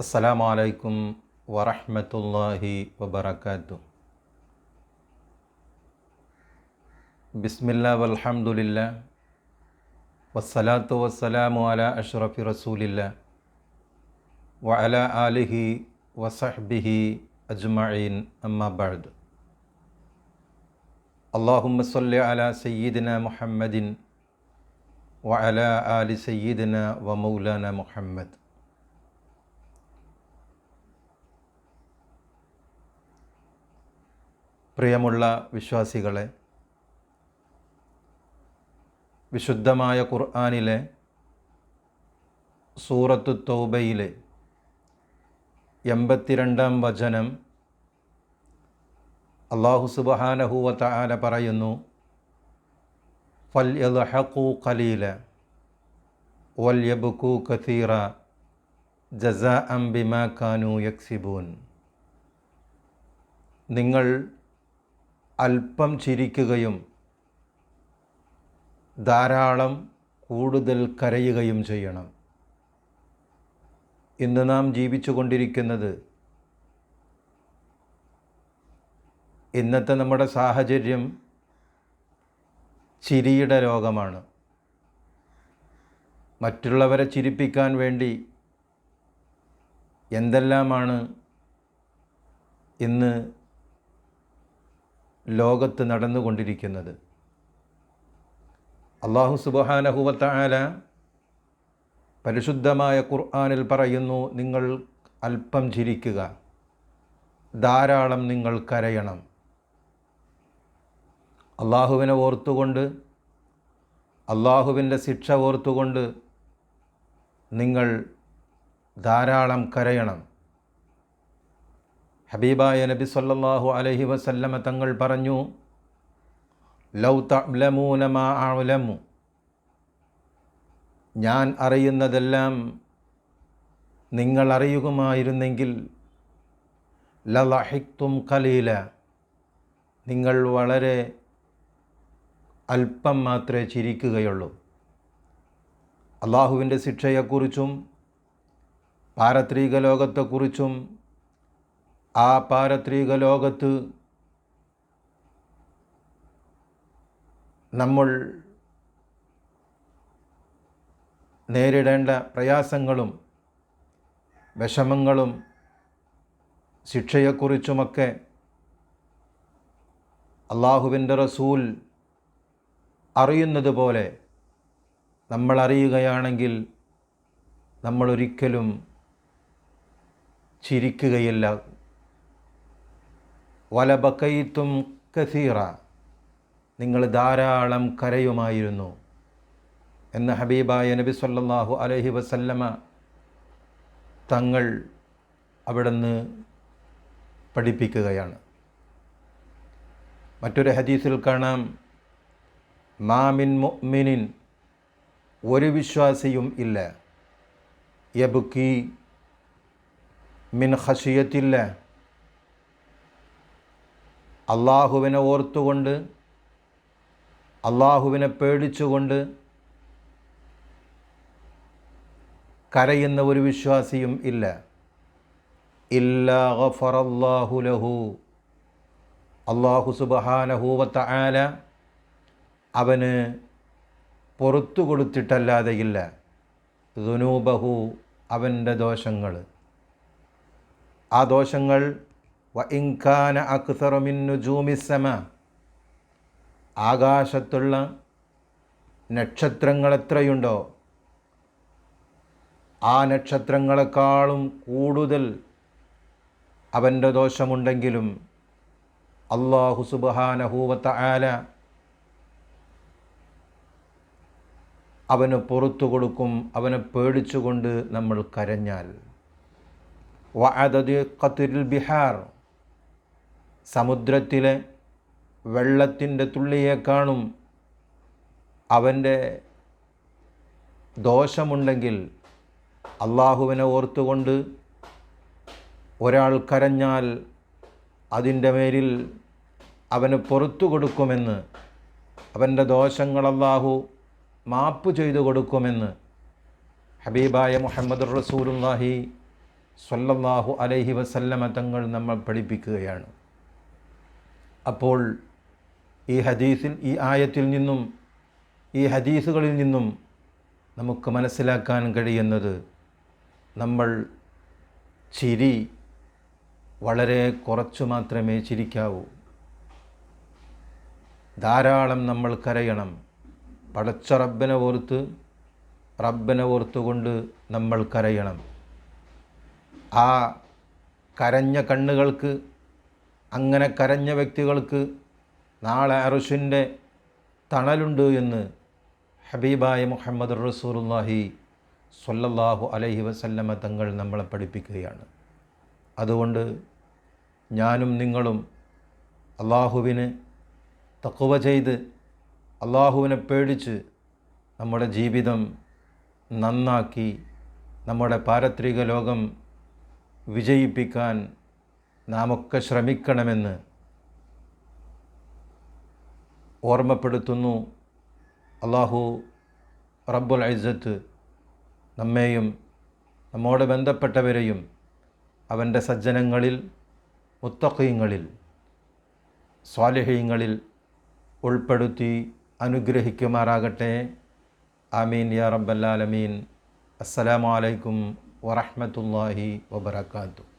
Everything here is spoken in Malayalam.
السلام عليكم ورحمة الله وبركاته بسم الله والحمد لله والصلاة والسلام على أشرف رسول الله وعلى آله وصحبه أجمعين أما بعد اللهم صل على سيدنا محمد وعلى പ്രിയമുള്ള വിശ്വാസികളെ വിശുദ്ധമായ ഖുർആാനിലെ സൂറത്തു തൗബയിലെ എൺപത്തിരണ്ടാം വചനം അള്ളാഹു സുബഹാനഹുവ താല പറയുന്നു ഫൽ ഖലീല വൽ യബ്കു കസീറ ജസാ അം ബിമാ കാനു യക്സിബൂൻ. നിങ്ങൾ അല്പം ചിരിക്കുകയും ധാരാളം കൂടുതൽ കരയുകയും ചെയ്യണം. ഇന്ന് നാം ജീവിച്ചു കൊണ്ടിരിക്കുന്നത് ഇന്നത്തെ നമ്മുടെ സാഹചര്യം ചിരിയുടെ രോഗമാണ് മറ്റുള്ളവരെ ചിരിപ്പിക്കാൻ വേണ്ടി എന്തെല്ലാമാണ് ഇന്ന് ലോകത്ത് നടന്നുകൊണ്ടിരിക്കുന്നത്. അള്ളാഹു സുബഹാനഹുവത്തായ പരിശുദ്ധമായ ഖുർആാനിൽ പറയുന്നു നിങ്ങൾ അല്പം ചിരിക്കുക ധാരാളം നിങ്ങൾ കരയണം. അള്ളാഹുവിനെ ഓർത്തുകൊണ്ട് അള്ളാഹുവിന്റെ ശിക്ഷ ഓർത്തുകൊണ്ട് നിങ്ങൾ ധാരാളം കരയണം. ഹബീബായ നബി സല്ലാഹു അലഹി വസല്ലമ തങ്ങൾ പറഞ്ഞു ലൗ തഅലമൂന മാ അഅലമു. ഞാൻ അറിയുന്നതെല്ലാം നിങ്ങൾ അറിയുകമായിരുന്നെങ്കിൽ ലലഹിക്തും കലീല നിങ്ങൾ വളരെ അല്പം മാത്രമേ ചിരിക്കുകയുള്ളൂ. അള്ളാഹുവിന്റെ ശിക്ഷയെക്കുറിച്ചും പാരത്രിക ലോകത്തെക്കുറിച്ചും ആ പാരത്രിക ലോകത്ത് നമ്മൾ നേരിടേണ്ട പ്രയാസങ്ങളും വിഷമങ്ങളും ശിക്ഷയെക്കുറിച്ചുമൊക്കെ അള്ളാഹുവിന്റെ റസൂൽ അറിയുന്നത് പോലെ നമ്മൾ അറിയുകയാണെങ്കിൽ നമ്മളൊരിക്കലും ചിരിക്കുകയില്ല. വലബക്കയിത്തും കസീറ. നിങ്ങൾ ധാരാളം കരയുമായിരുന്നു. എന്ന ഹബീബായ നബി സല്ലാഹു അലഹി വസല്ലമ തങ്ങൾ അവിടുന്ന് പഠിപ്പിക്കുകയാണ്. മറ്റൊരു ഹദീസിൽ കാണാം. മാമിൻ മുഅ്മിനിൻ ഒരു വിശ്വാസിയും ഇല്ല. യബുക്കി മിൻ ഖഷിയത്തില്ല. അള്ളാഹുവിനെ ഓർത്തുകൊണ്ട് അള്ളാഹുവിനെ പേടിച്ചുകൊണ്ട് കരയുന്ന ഒരു വിശ്വാസിയും ഇല്ല. ഇല്ലാ ഗഫറല്ലാഹു ലഹു. അള്ളാഹു സുബഹാനഹൂവത്ത ആല അവന് പുറത്തു കൊടുത്തിട്ടല്ലാതെയില്ല ദുനൂബഹു അവന്റെ ദോഷങ്ങൾ. ആ ദോഷങ്ങൾ വ ഇൻഖാന അക്സറമിന്നു ജൂമിസമ ആകാശത്തുള്ള നക്ഷത്രങ്ങൾ എത്രയുണ്ടോ ആ നക്ഷത്രങ്ങളെക്കാളും കൂടുതൽ അവന്റെ ദോഷമുണ്ടെങ്കിലും അള്ളാഹു സുബാനഹൂവത്ത ആല അവന് പുറത്തു കൊടുക്കും അവനെ പേടിച്ചുകൊണ്ട് നമ്മൾ കരഞ്ഞാൽ. വഅദദ് ഖത്തുൽ ബിഹാർ. സമുദ്രത്തിലെ വെള്ളത്തിന്റെ തുള്ളിയെ കാണും അവന്റെ ദോഷമുണ്ടെങ്കിൽ അള്ളാഹുവിനെ ഓർത്തുകൊണ്ട് ഒരാൾ കരഞ്ഞാൽ അതിന്റെ മേലിൽ അവന് പുറത്തു കൊടുക്കുമെന്ന് അവന്റെ ദോഷങ്ങൾ അള്ളാഹു മാപ്പ് ചെയ്തു കൊടുക്കുമെന്ന് ഹബീബായ മുഹമ്മദ് റസൂലുല്ലാഹി സ്വല്ലല്ലാഹു അലൈഹി വസല്ലമ തങ്ങൾ നമ്മൾ പഠിപ്പിക്കുകയാണ്. അപ്പോൾ ഈ ഹദീസിൽ ഈ ആയത്തിൽ നിന്നും ഈ ഹദീസുകളിൽ നിന്നും നമുക്ക് മനസ്സിലാക്കാൻ കഴിയുന്നത് നമ്മൾ ചിരി വളരെ കുറച്ചു മാത്രമേ ചിരിക്കാവൂ. ധാരാളം നമ്മൾ കരയണം. പടച്ച റബ്ബനെ ഓർത്ത് റബ്ബനെ ഓർത്തുകൊണ്ട് നമ്മൾ കരയണം. ആ കരഞ്ഞ കണ്ണുകൾക്ക് അങ്ങനെ കരഞ്ഞ വ്യക്തികൾക്ക് നാളെ അറുഷിന്റെ തണലുണ്ട് എന്ന് ഹബീബായ മുഹമ്മദ് റസൂലുല്ലാഹി സൊല്ലാഹു അലഹി വസല്ലമ തങ്ങൾ നമ്മളെ പഠിപ്പിക്കുകയാണ്. അതുകൊണ്ട് ഞാനും നിങ്ങളും അള്ളാഹുവിന് തക്കുവ ചെയ്ത് അള്ളാഹുവിനെ പേടിച്ച് നമ്മുടെ ജീവിതം നന്നാക്കി നമ്മുടെ പാരത്രിക ലോകം വിജയിപ്പിക്കാൻ നാമൊക്കെ ശ്രമിക്കണമെന്ന് ഓർമ്മപ്പെടുത്തുന്നു അള്ളാഹു റബ്ബുൽ ഐസത്ത് നമ്മെയും നമ്മോട് ബന്ധപ്പെട്ടവരെയും അവന്റെ സജ്ജനങ്ങളിൽ മുത്തഖീങ്ങളിൽ സ്വാലിഹീങ്ങളിൽ ഉൾപ്പെടുത്തി അനുഗ്രഹിക്കുമാറാകട്ടെ. ആമീൻ യാ റബ്ബല്ലാലമീൻ അസ്സലാമലൈക്കും അലൈക്കും വറഹ്മത്തുള്ളാഹി വബറകാതുഹു.